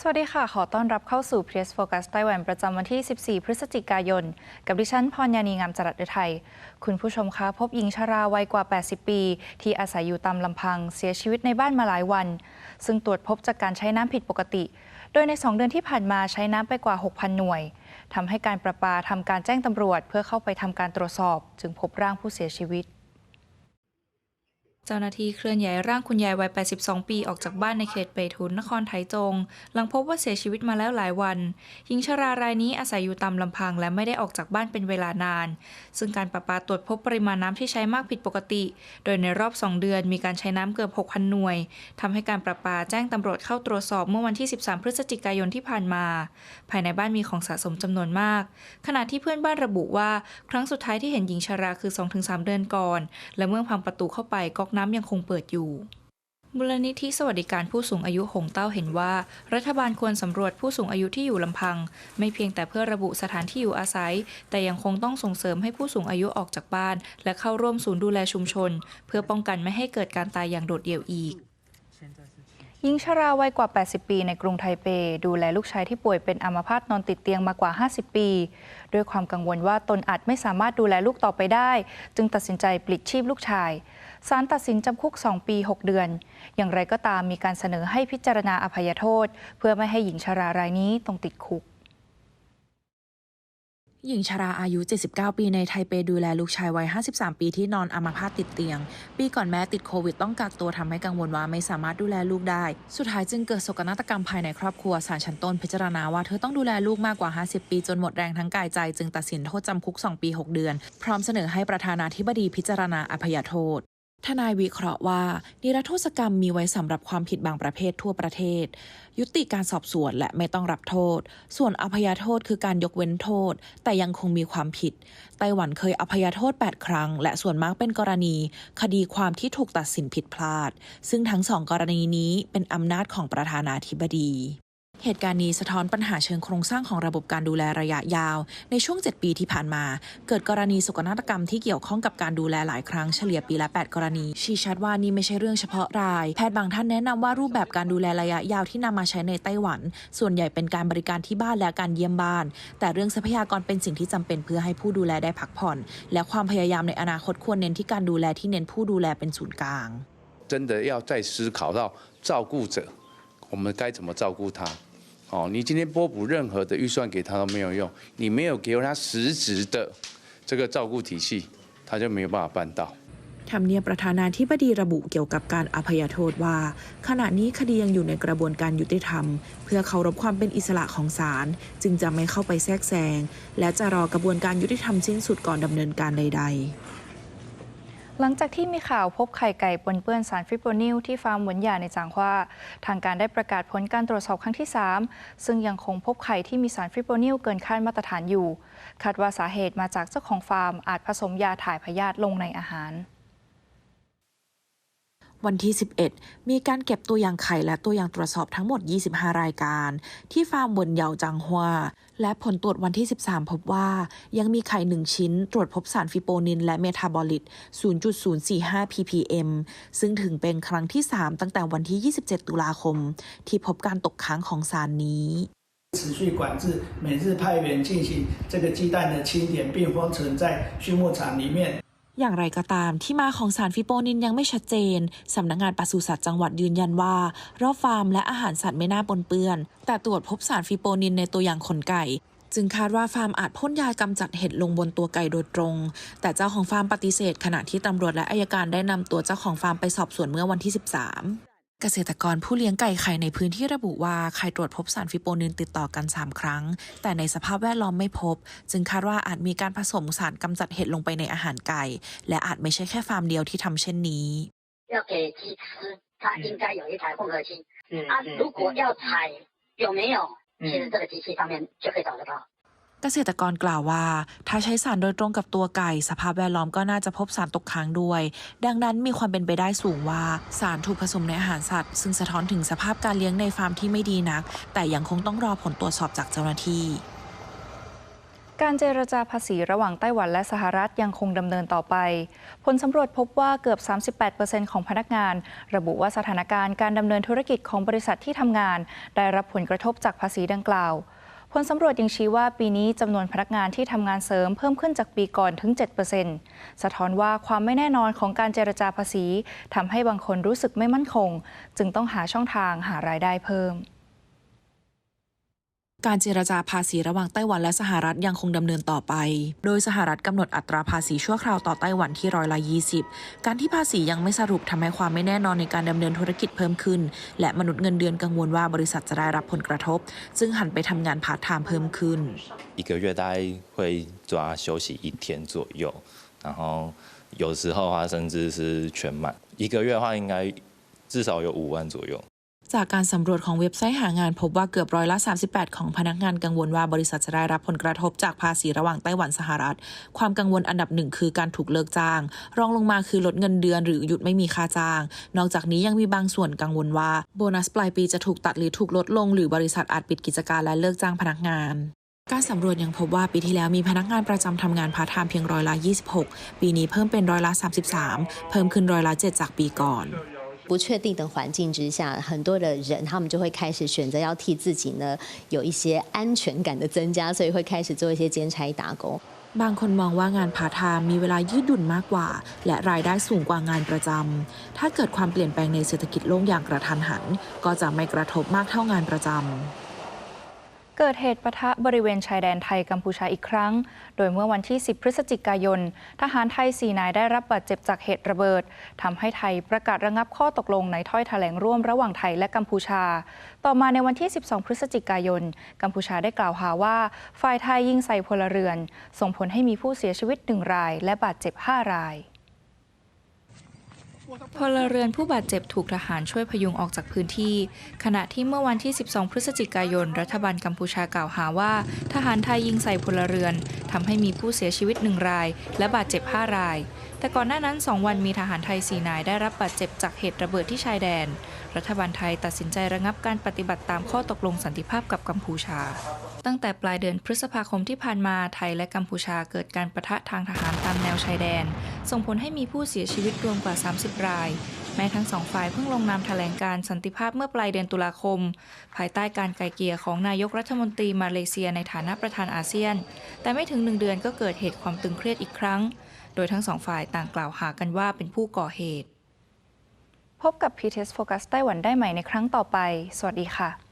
สวัสดีค่ะ ขอต้อนรับเข้าสู่ Press Focus ไต้หวันประจำวันที่ 14 พฤศจิกายน กับดิฉันพรยานีงามจรัสเดอไทยคุณผู้ชมคะ พบหญิงชราวัยกว่า 80 ปี ที่อาศัยอยู่ตามลำพัง เสียชีวิตในบ้านมาหลายวัน ซึ่งตรวจพบจากการใช้น้ำผิดปกติ โดยใน 2 เดือนที่ผ่านมาใช้น้ำไปกว่า 6,000 หน่วยทำให้การประปาทำการแจ้งตำรวจ เพื่อเข้าไปทำการตรวจสอบ จึงพบร่างผู้เสียชีวิต เจ้าหน้าที่เคลื่อนย้ายร่างคุณยายวัย 82 ปีออกจากบ้านในเขตเปทุนนครไทจง หลังพบว่าเสียชีวิตมาแล้วหลายวัน หญิงชรารายนี้อาศัยอยู่ตามลำพังและไม่ได้ออกจากบ้านเป็นเวลานาน ซึ่งการประปาตรวจพบปริมาณน้ำที่ใช้มากผิดปกติ โดยในรอบ 2 เดือนมีการใช้น้ำเกือบ 6,000 หน่วยทำให้การประปาแจ้งตำรวจเข้าตรวจสอบเมื่อวันที่ 13 พฤศจิกายนที่ผ่านมา ภายในบ้านมีของสะสมจำนวนมาก ขณะที่เพื่อนบ้านระบุว่า ครั้งสุดท้ายที่เห็นหญิงชราคือ 2-3 เดือนก่อน และเมื่อพังประตูเข้าไปก๊อกน้ำยังคงเปิดอยู่มูลนิธิสวัสดิการผู้สูงอายุหงเต้าเห็นว่า รัฐบาลควรสำรวจผู้สูงอายุที่อยู่ลำพัง ไม่เพียงแต่เพื่อระบุสถานที่อยู่อาศัย แต่ยังคงต้องส่งเสริมให้ผู้สูงอายุออกจากบ้าน และเข้าร่วมศูนย์ดูแลชุมชน เพื่อป้องกันไม่ให้เกิดการตายอย่างโดดเดี่ยวอีกหญิงชราวัยกว่า 80 ปีในกรุงไทเป ดูแลลูกชายที่ป่วยเป็นอัมพาตนอนติดเตียงมากว่า 50 ปี ด้วยความกังวลว่าตนอาจไม่สามารถดูแลลูกต่อไปได้ จึงตัดสินใจปลิดชีพลูกชาย ศาลตัดสินจำคุก 2 ปี 6 เดือน อย่างไรก็ตามมีการเสนอให้พิจารณาอภัยโทษ เพื่อไม่ให้หญิงชรารายนี้ต้องติดคุกหญิงชราอายุ 79 ปีในไทเปดูแลลูกชายวัย 53 ปีที่นอนอัมพาตติดเตียง ปีก่อนแม้ติดโควิดต้องกักตัวทำให้กังวลว่าไม่สามารถดูแลลูกได้ สุดท้ายจึงเกิดโศกนาฏกรรมภายในครอบครัวศาลชั้นต้นพิจารณาว่าเธอต้องดูแลลูกมากกว่า 50 ปีจนหมดแรงทั้งกายใจ จึงตัดสินโทษจำคุก 2 ปี 6 เดือน พร้อมเสนอให้ประธานาธิบดีพิจารณาอภัยโทษ ทนายวิเคราะห์ว่า นิรโทษกรรมมีไว้สำหรับความผิดบางประเภททั่วประเทศ ยุติการสอบสวนและไม่ต้องรับโทษ ส่วนอภัยโทษคือการยกเว้นโทษ แต่ยังคงมีความผิด ไต้หวันเคยอภัยโทษ 8 ครั้ง และส่วนมากเป็นกรณี คดีความที่ถูกตัดสินผิดพลาด ซึ่งทั้งสองกรณีนี้เป็นอำนาจของประธานาธิบดี เหตุการณ์นี้สะท้อนปัญหาเชิงโครงสร้างของระบบการดูแลระยะยาว ในช่วง 7 ปีที่ผ่านมา เกิดกรณีโศกนาฏกรรมที่เกี่ยวข้องกับการดูแลหลายครั้งเฉลี่ยปีละ 8 กรณี ชี้ชัดว่านี่ไม่ใช่เรื่องเฉพาะราย แพทย์บางท่านแนะนำว่ารูปแบบการดูแลระยะยาวที่นำมาใช้ในไต้หวัน ส่วนใหญ่เป็นการบริการที่บ้านและการเยี่ยมบ้าน แต่เรื่องทรัพยากรเป็นสิ่งที่จำเป็นเพื่อให้ผู้ดูแลได้พักผ่อน และความพยายามในอนาคตควรเน้นที่การดูแลที่เน้นผู้ดูแลเป็นศูนย์กลาง 真的要再思考到照顾者，我们该怎么照顾他。 哦，你今天拨补任何的预算给他都没有用，你没有给他实质的这个照顾体系，他就没有办法办到。 ทำเนียบประธานาธิบดีระบุเกี่ยวกับการอภัยโทษว่า ขณะนี้คดียังอยู่ในกระบวนการยุติธรรม เพื่อเคารพความเป็นอิสระของศาลจึงจะไม่เข้าไปแทรกแซง และจะรอกระบวนการยุติธรรมสิ้นสุดก่อนดำเนินการใด ๆ หลังจากที่มีข่าวพบไข่ไก่ปนเปื้อนสารฟิโปรนิลที่ฟาร์มหวนหยาในจางฮวาทางการได้ประกาศผลการตรวจสอบครั้งที่ 3 ซึ่งยังคงพบไข่ที่มีสารฟิโปรนิลเกินค่ามาตรฐานอยู่ คาดว่าสาเหตุมาจากเจ้าของฟาร์มอาจผสมยาถ่ายพยาธิลงในอาหาร วันที่ 11 มีการเก็บตัวอย่างไข่และตัวอย่างตรวจสอบทั้งหมด 25 รายการ ที่ฟาร์มบนเหยาจังฮวาและผลตรวจวันที่ 13 พบว่า ยังมีไข่ 1 ชิ้น ตรวจพบสารฟิโปนินและเมทาบอลิต 0.045 ppm ซึ่งถึงเป็นครั้งที่ 3 ตั้งแต่วันที่ 27 ตุลาคม ที่พบการตกค้างของสารนี้ 持续管制，每日派员进行这个鸡蛋的清点，并封存在畜牧场里面。 อย่างไรก็ตามที่มาของสารฟิโปนินยังไม่ชัดเจน สำนักงานปศุสัตว์จังหวัดยืนยันว่า รอบฟาร์มและอาหารสัตว์ไม่น่าปนเปื้อน แต่ตรวจพบสารฟิโปนินในตัวอย่างขนไก่ จึงคาดว่าฟาร์มอาจพ่นยากำจัดเห็ดลงบนตัวไก่โดยตรง แต่เจ้าของฟาร์มปฏิเสธ ขณะที่ตำรวจและอายการได้นำตัวเจ้าของฟาร์มไปสอบสวนเมื่อวันที่ 13 เกษตรกรผู้เลี้ยงไก่ไข่ในพื้นที่ระบุว่าไข่ตรวจพบสารฟิโปนินติดต่อกัน 3 ครั้ง แต่ในสภาพแวดล้อมไม่พบ จึงคาดว่าอาจมีการผสมสารกำจัดเห็ดลงไปในอาหารไก่ และอาจไม่ใช่แค่ฟาร์มเดียวที่ทำเช่นนี้ 要给鸡吃，它应该有一台混合机。嗯啊，如果要采有没有，嗯其实这个机器上面就可以找得到。 เกษตรกรกล่าวว่า ถ้าใช้สารโดยตรงกับตัวไก่ สภาพแวดล้อมก็น่าจะพบสารตกค้างด้วย ดังนั้นมีความเป็นไปได้สูงว่า สารถูกผสมในอาหารสัตว์ ซึ่งสะท้อนถึงสภาพการเลี้ยงในฟาร์มที่ไม่ดีนัก แต่ยังคงต้องรอผลตรวจสอบจากเจ้าหน้าที่การเจรจาภาษีระหว่างไต้หวันและสหรัฐยังคงดำเนินต่อไป ผลสำรวจพบว่าเกือบ 38%ของพนักงาน ระบุว่าสถานการณ์การดำเนินธุรกิจของบริษัทที่ทำงาน ได้รับผลกระทบจากภาษีดังกล่าว ผลสำรวจยังชี้ว่าปีนี้จำนวนพนักงานที่ทำงานเสริมเพิ่มขึ้นจากปีก่อนถึง 7%สะท้อนว่าความไม่แน่นอนของการเจรจาภาษีทำให้บางคนรู้สึกไม่มั่นคง จึงต้องหาช่องทางหารายได้เพิ่ม การเจรจาภาษีระหว่างไต้หวันและสหรัฐยังคงดำเนินต่อไป โดยสหรัฐกำหนดอัตราภาษีชั่วคราวต่อไต้หวันที่ร้อยละ 20 การที่ภาษียังไม่สรุปทำให้ความไม่แน่นอนในการดำเนินธุรกิจเพิ่มขึ้น และมนุษย์เงินเดือนกังวลว่าบริษัทจะได้รับผลกระทบ จึงหันไปทำงานพาร์ทไทม์เพิ่มขึ้น 一个月大概会抓休息一天左右，然后有时候的话甚至是全满。一个月的话，应该至少有五万左右。 จากการสำรวจของเว็บไซต์หางานพบว่าเกือบร้อยละ 38 ของพนักงานกังวลว่าบริษัทจะได้รับผลกระทบจากภาษีระหว่างไต้หวันสหรัฐ ความกังวลอันดับหนึ่งคือการถูกเลิกจ้าง รองลงมาคือลดเงินเดือนหรือหยุดไม่มีค่าจ้าง นอกจากนี้ยังมีบางส่วนกังวลว่าโบนัสปลายปีจะถูกตัดหรือถูกลดลง หรือบริษัทอาจปิดกิจการและเลิกจ้างพนักงานการสำรวจยังพบว่าปีที่แล้วมีพนักงานประจำทำงานพาร์ทไทม์เพียงร้อยละ 26 ปีนี้เพิ่มเป็นร้อยละ 33 เพิ่มขึ้นร้อยละ 7 จากปีก่อน 不确定的环境之下，很多的人他们就会开始选择要替自己呢有一些安全感的增加，所以会开始做一些兼差打工。 บางคนมองว่างานพาร์ทไทม์มีเวลายืดหยุ่นมากกว่า และรายได้สูงกว่างานประจำ ถ้าเกิดความเปลี่ยนแปลงในเศรษฐกิจโลกอย่างกระทันหัน ก็จะไม่กระทบมากเท่างานประจำ เกิดเหตุปะทะบริเวณชายแดนไทยกัมพูชาอีกครั้ง โดยเมื่อวันที่ 10 พฤศจิกายน ทหารไทย 4 นายได้รับบาดเจ็บจากเหตุระเบิดทำให้ไทยประกาศระงับข้อตกลงในถ้อยแถลงร่วมระหว่างไทยและกัมพูชา ต่อมาในวันที่ 12 พฤศจิกายน กัมพูชาได้กล่าวหาว่า ฝ่ายไทยยิงใส่พลเรือน ส่งผลให้มีผู้เสียชีวิต1ราย และบาดเจ็บ 5 ราย พลเรือนผู้บาดเจ็บถูกทหารช่วยพยุงออกจากพื้นที่ ขณะที่เมื่อวันที่ 12 พฤศจิกายน รัฐบาลกัมพูชากล่าวหาว่า ทหารไทยยิงใส่พลเรือนทำให้มีผู้เสียชีวิตหนึ่งราย และบาดเจ็บ 5 ราย แต่ก่อนหน้านั้น 2 วันมีทหารไทย4นายได้รับบาดเจ็บจากเหตุระเบิดที่ชายแดน รัฐบาลไทยตัดสินใจระงับการปฏิบัติตามข้อตกลงสันติภาพกับกัมพูชา ตั้งแต่ปลายเดือนพฤษภาคมที่ผ่านมาไทยและกัมพูชาเกิดการประทะทางทหารตามแนวชายแดน ส่งผลให้มีผู้เสียชีวิตรวมกว่า 30 ราย แม้ทั้งสองฝ่ายเพิ่งลงนามแถลงการสันติภาพเมื่อปลายเดือนตุลาคม ภายใต้การไกลเกลี่ยของนายกรัฐมนตรีมาเลเซียในฐานะประธานอาเซียน แต่ไม่ถึงหนึ่งเดือนก็เกิดเหตุความตึงเครียดอีกครั้ง โดยทั้งสองฝ่ายต่างกล่าวหากันว่าเป็นผู้ก่อเหตุ พบกับ PTS Focus ไต้หวันได้ใหม่ในครั้งต่อไป สวัสดีค่ะ